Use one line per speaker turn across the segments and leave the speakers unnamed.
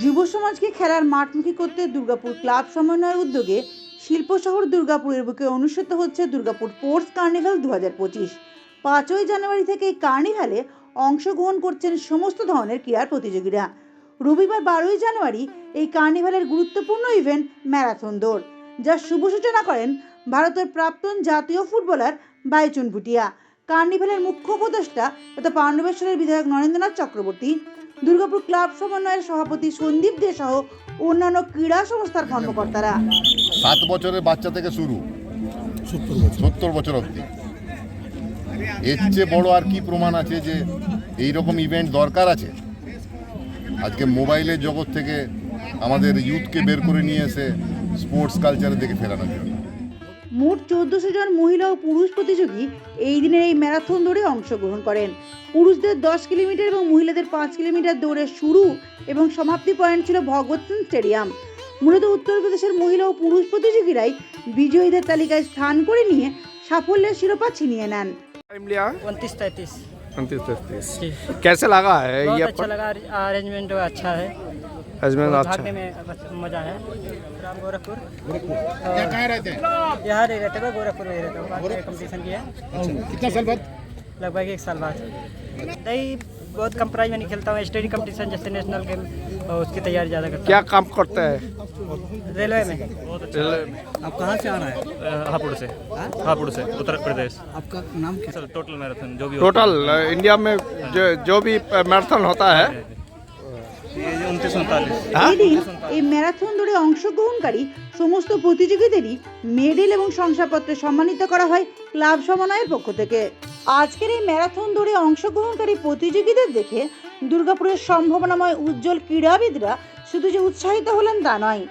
যুব সমাজকে খেলার মাঠমুখী করতে দুর্গাপুর ক্লাব সমন্বয়ের উদ্যোগে শিল্প শহর দুর্গাপুরের বুকে অনুষ্ঠিত হচ্ছে দুর্গাপুর স্পোর্টস কার্নিভাল দু হাজার পঁচিশ। পাঁচই জানুয়ারি থেকে এই কার্নিভালে অংশগ্রহণ করছেন সমস্ত ধরনের ক্রীড়ার প্রতিযোগীরা। রবিবার বারোই জানুয়ারি এই কার্নিভালের গুরুত্বপূর্ণ ইভেন্ট ম্যারাথন দৌড় যার শুভ সূচনা করেন ভারতের প্রাক্তন জাতীয় ফুটবলার বাইচুন ভুটিয়া। কার্নিভালের মুখ্য উপদেষ্টা তথা পাণ্ডবেশ্বরের বিধায়ক নরেন্দ্রনাথ চক্রবর্তী দুর্গাপুর ক্লাব সমন্বয়ের সভাপতি সন্দীপ দে সহ অন্যান্য ক্রীড়া সংস্থার কর্মকর্তারা।
সাত বছরের বাচ্চা থেকে শুরু। সত্তর বছর। অবধি। এর চেয়ে বড় আর কি প্রমাণ আছে যে এই রকম ইভেন্ট দরকার আছে? আজকে মোবাইলের জগৎ থেকে আমাদের ইউথকে বের করে নিয়ে এসে স্পোর্টস কালচারের দিকে ফেরানোর জন্য।
মোট চোদ্দশো জন মহিলা ও পুরুষ প্রতিযোগী এই দিনের এই ম্যারাথন দৌড়ে অংশগ্রহণ করেন পুরুষদের দশ কিলোমিটার এবং মহিলাদের পাঁচ কিলোমিটার দৌড়ের শুরু এবং সমাপ্তি পয়েন্ট ছিল ভগৎ সিং স্টেডিয়াম মূলত উত্তরপ্রদেশের মহিলা ও পুরুষ প্রতিযোগীরাই বিজয়ীদের তালিকায় স্থান করে নিয়ে সাফল্যের শিরোপা ছিনিয়ে নেন
टाइम लिया
उनतीस तैंतीस
उनतीस तैतीस
जी
कैसे लगा है
बहुत
ये
अच्छा लगा अरेंजमेंट अच्छा है
अजमेर अच्छा
मज़ा है राम गोरखपुर। कहाँ रहते हैं यहाँ रहते मैं गोरखपुर में रहता हूँ कंपटीशन किया।
कितना साल बाद?
लगभग एक साल बाद। नहीं बहुत कम प्राइज में नहीं खेलता हूँ स्टेट कंपटीशन जैसे नेशनल गेम उसकी तैयारी ज़्यादा करता
क्या काम करते हैं?
हूँ रेलवे में।
रेलवे
आप कहाँ से आ रहे हैं?
हापुड़ से। हापुड़ से उत्तर प्रदेश।
आपका नाम क्या?
सर टोटल मैराथन जो भी
टोटल इंडिया में जो जो भी मैराथन होता है
হ্যাঁ?
এদিন
এই ম্যারাথন দৌড়ে অংশগ্রহণকারী সমস্ত প্রতিযোগীদেরই মেডেল এবং শংসাপত্রে সম্মানিত করা হয় ক্লাব সমন্বয়ের পক্ষ থেকে। আজকের এই ম্যারাথন দৌড়ে অংশগ্রহণকারী প্রতিযোগীদের দেখে দুর্গাপুরের সম্ভাবনাময় উজ্জ্বল ক্রীড়াবিদরা শুধু যে উৎসাহিত হলেন তা নয়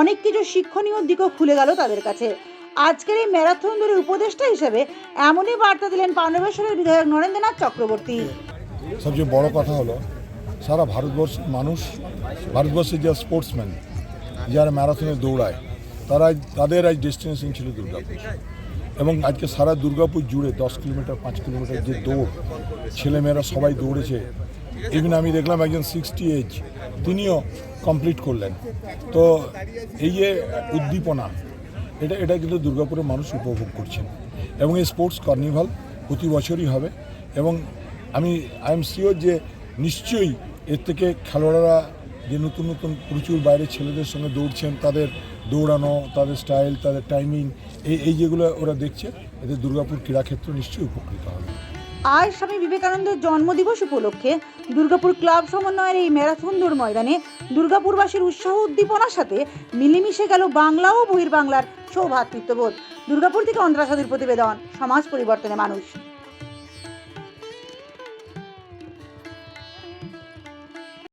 অনেক কিছু শিক্ষণীয় দিকও খুলে গেল তাদের কাছে। আজকের এই ম্যারাথন দৌড়ে উপদেষ্টা হিসেবে এমনই বার্তা দিলেন পাণ্ডবেশ্বরের বিধায়ক নরেন্দ্রনাথ চক্রবর্তী।
সবচেয়ে বড় কথা হলো সারা ভারতবর্ষের মানুষ, ভারতবর্ষের যে স্পোর্টসম্যান যারা ম্যারাথনে দৌড়ায় তারা তাদের আজ ডেস্টিনেশন ছিল দুর্গাপুর। এবং আজকে সারা দুর্গাপুর জুড়ে দশ কিলোমিটার, পাঁচ কিলোমিটার যে দৌড়, ছেলেমেয়েরা সবাই দৌড়েছে। ইভেন আমি দেখলাম একজন সিক্সটি এজ তিনিও কমপ্লিট করলেন। তো এই যে উদ্দীপনা, এটা এটা কিন্তু দুর্গাপুরের মানুষ উপভোগ করছেন। এবং এই স্পোর্টস কার্নিভাল প্রতি বছরই হবে। এবং আমি আই এম শিওর যে নিশ্চয়ই এর থেকে খেলোয়াড়রা যে নতুন নতুন প্রচুর বাইরের ছেলেদের সঙ্গে দৌড়ছেন, তাদের দৌড়ানো, তাদের স্টাইল তাদের টাইমিং এই এই যেগুলো ওরা দেখছে, এতে দুর্গাপুর ক্রীড়াক্ষেত্র নিশ্চয়ই উপকৃত হবে।
আজ স্বামী বিবেকানন্দের জন্মদিবস উপলক্ষে দুর্গাপুর ক্লাব সমন্বয়ের এই ম্যারাথন দৌড় ময়দানে দুর্গাপুরবাসীর উৎসাহ উদ্দীপনার সাথে মিলেমিশে গেল বাংলা ও বহির বহির্বাংলার সৌভাতৃত্ববোধ। দুর্গাপুর থেকে অন্ধ্রা সাধুর প্রতিবেদন, সমাজ পরিবর্তনে মানুষ।